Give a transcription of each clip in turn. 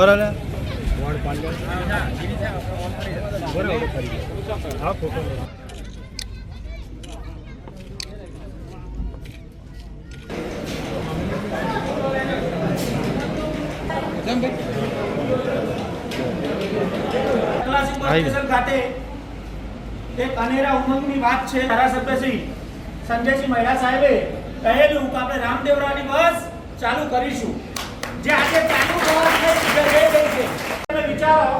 બરાબર એક અનેરા ઉમંગની વાત છે ધારાસભ્ય શ્રી સંજયસિંહ મહિલા સાહેબે કહેલું કે આપણે રામદેવરાની બસ ચાલુ કરીશું. જે આજે ચાલુ થવા છે જે રહી ગઈ છે તમે વિચારો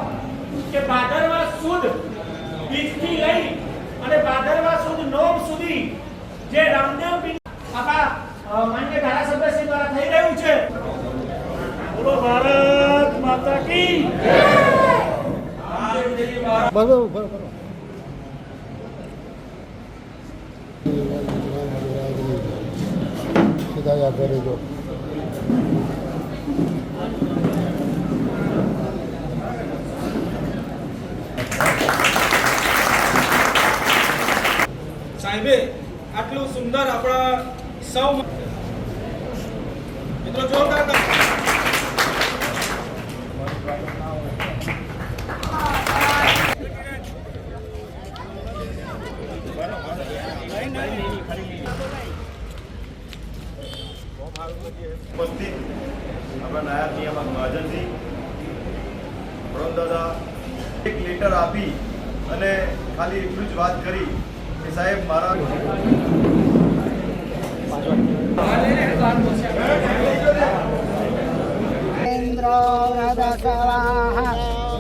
કે ભાદરવા સુદ બીજથી લઈ અને ભાદરવા સુદ નોમ સુધી જે રામદેવ આપણા માન્ય ધારાસભ્ય શ્રી દ્વારા થઈ રહ્યું છે. બોલો ભારત માતા કી બરોબર બરોબર સીધા યાદ કરી દો સાહેબે આટલું સુંદર આપણા સૌ મિત્રો, જોરદાર. ઉપસ્થિત આપણા નાયબ નિયામક મહાજનજી દાદા, એક લેટર આપી અને ખાલી એટલું જ વાત કરી કે સાહેબ, મારા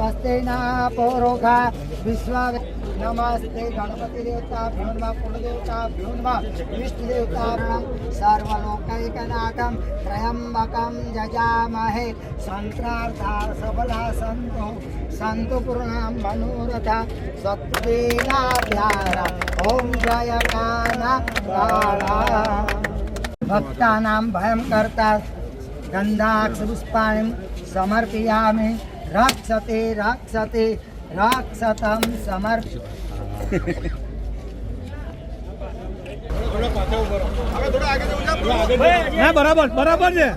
स्वस्ते विश्व नमस्ते गणपती देवता भ्योन्मा कुलदेवता भ्योन्मा इष्टदेवता सर्वलोकैकनाकं त्र्यम्बकं जजामहे। सन्त्रार्था सबला सन्तु सन्तु पूर्णां मनोरथा सत्त्वेनाभ्यारा ॐ जयकाना ઓમ જયકાના કાળા ભક્તાનાં ભયં કરતા ગંધાક્ષપુષ્પાણિ સમર્પયામિ રક્ષતે રક્ષતે રક્ષતમ સમર્પ ના બરાબર બરાબર છે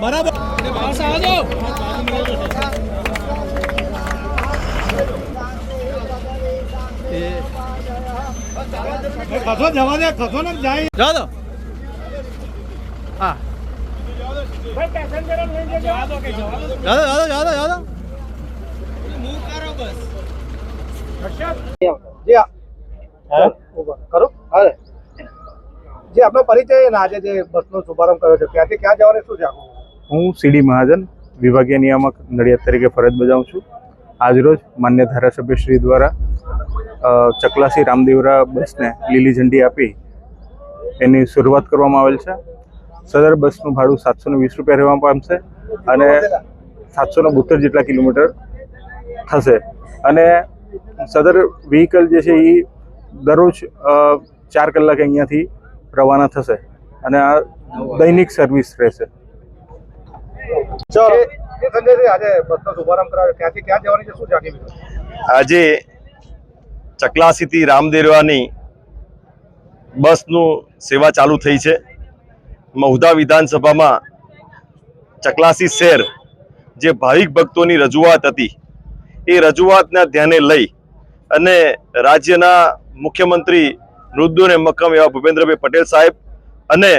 બરાબર ખસો જવા દે ખસો ને જાય જવા દો હા. ભાઈ પેસેન્જરો લઈ જજો. જવા દો જવા દો? જવા દો જવા દો જે આ- હા. જે આપનો પરિચય આજે જે બસનો શુભારંભ કર્યો છે ત્યાંથી ક્યાં જવાનું શું છે હું સીડી મહાજન વિભાગીય નિયામક નડિયાદ તરીકે ફરજ બજાવું છું. આજરોજ માન્ય ધારાસભ્ય શ્રી દ્વારા ચકલાસી રામદેવરા બસને લીલી ઝંડી આપી એની શરૂઆત કરવામાં આવેલ છે. સદર બસનું ભાડું સાતસો ને વીસ રૂપિયા રહેવા પામશે અને સાતસો ને બોતેર જેટલા કિલોમીટર થશે. અને સદર વ્હીકલ જે છે એ દરરોજ ચાર કલાકે અહીંયાથી રવાના થશે અને આ દૈનિક સર્વિસ રહેશે? આજે ચકલાસીથી રામદેરવાની બસનું સેવા ચાલુ થઈ છે. મહુધા વિધાનસભામાં ચકલાસી શેર જે ભાવિક ભક્તોની રજૂઆત હતી, એ રજૂઆતને ધ્યાને લઈ અને રાજ્યના મુખ્યમંત્રી મૃદુ અને મક્કમ એવા ભૂપેન્દ્રભાઈ પટેલ સાહેબ અને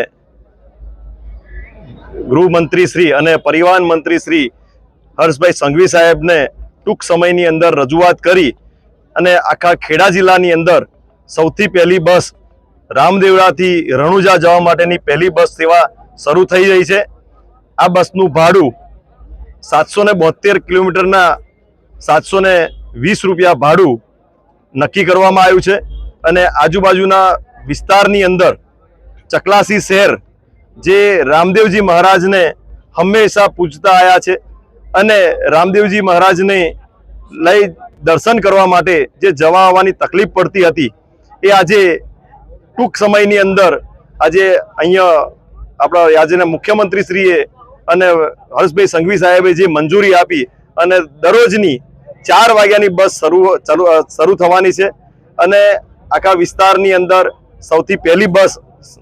ગૃહમંત્રી શ્રી અને પરિવહન મંત્રી શ્રી હર્ષભાઈ સંઘવી સાહેબને ટૂંક સમયની અંદર રજૂઆત કરી અને આખા ખેડા જિલ્લાની અંદર સૌથી પહેલી બસ રામદેવરાથી રણુજા જવા માટેની પહેલી બસ સેવા શરૂ થઈ રહી છે. આ બસનું ભાડું સાતસો ને બોતેર કિલોમીટરના સાતસો ને વીસ રૂપિયા ભાડું નક્કી કરવામાં આવ્યું છે અને આજુબાજુના વિસ્તારની અંદર ચકલાસી શહેર જે રામદેવજી મહારાજને હંમેશા પૂજતા આવ્યા છે અને રામદેવજી મહારાજને લઈ દર્શન કરવા માટે જે જવા આવવાની તકલીફ પડતી હતી એ આજે ટૂંક સમયની અંદર આજે અહીંયા આપણા રાજ્યના મુખ્યમંત્રીશ્રીએ અને હર્ષભાઈ સંઘવી સાહેબે જે મંજૂરી આપી અને દરરોજની ચાર વાગ્યાની બસ શરૂ શરૂ થવાની છે અને આખા વિસ્તારની અંદર સૌથી પહેલી બસ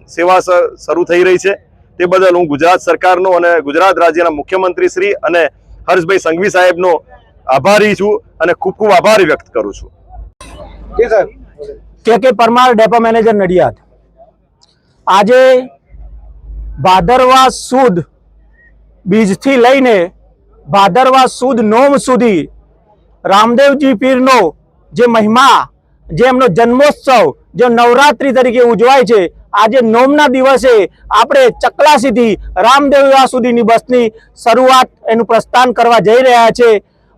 સેવા શરૂ થઈ રહી છે. તે બદલ હું ગુજરાત સરકારનો અને ગુજરાત રાજ્યના મુખ્યમંત્રી શ્રી અને હર્ષભાઈ સંઘવી સાહેબનો આભારી છું અને ખૂબ ખૂબ આભાર વ્યક્ત કરું છું. કે કે પરમાર ડેપો મેનેજર નડિયાદ. આજે ભાદરવા સુદ બીજથી લઈને ભાદરવા સુદ નોમ સુધી રામદેવજી પીરનો જે મહિમા, જે એમનો જન્મોત્સવ, જે નવરાત્રી તરીકે ઉજવાય છે, આજે નોમના દિવસે આપણે ચકલાસીથી રામદેવવા સુધીની બસની શરૂઆત એનું પ્રસ્થાન કરવા જઈ રહ્યા છે.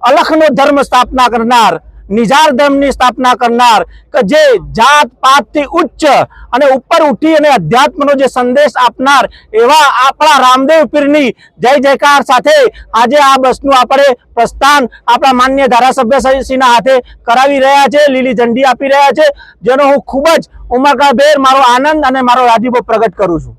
અલખનો ધર્મ સ્થાપના કરનાર નિજાર ધર્મની સ્થાપના કરનાર કે જે જાત પાતથી ઉચ્ચ અને ઉપર ઉઠી અને અધ્યાત્મનો જે સંદેશ આપનાર એવા આપણા રામદેવ પીરની જય જયકાર સાથે આજે આ બસનું આપણે પ્રસ્થાન આપણા માન્ય ધારાસભ્ય શ્રીના હાથે કરાવી રહ્યા છે, લીલી ઝંડી આપી રહ્યા છે, જેનો હું ખૂબ જ ઉમરકાભેર મારો આનંદ અને મારો રાજીપો પ્રગટ કરું છું.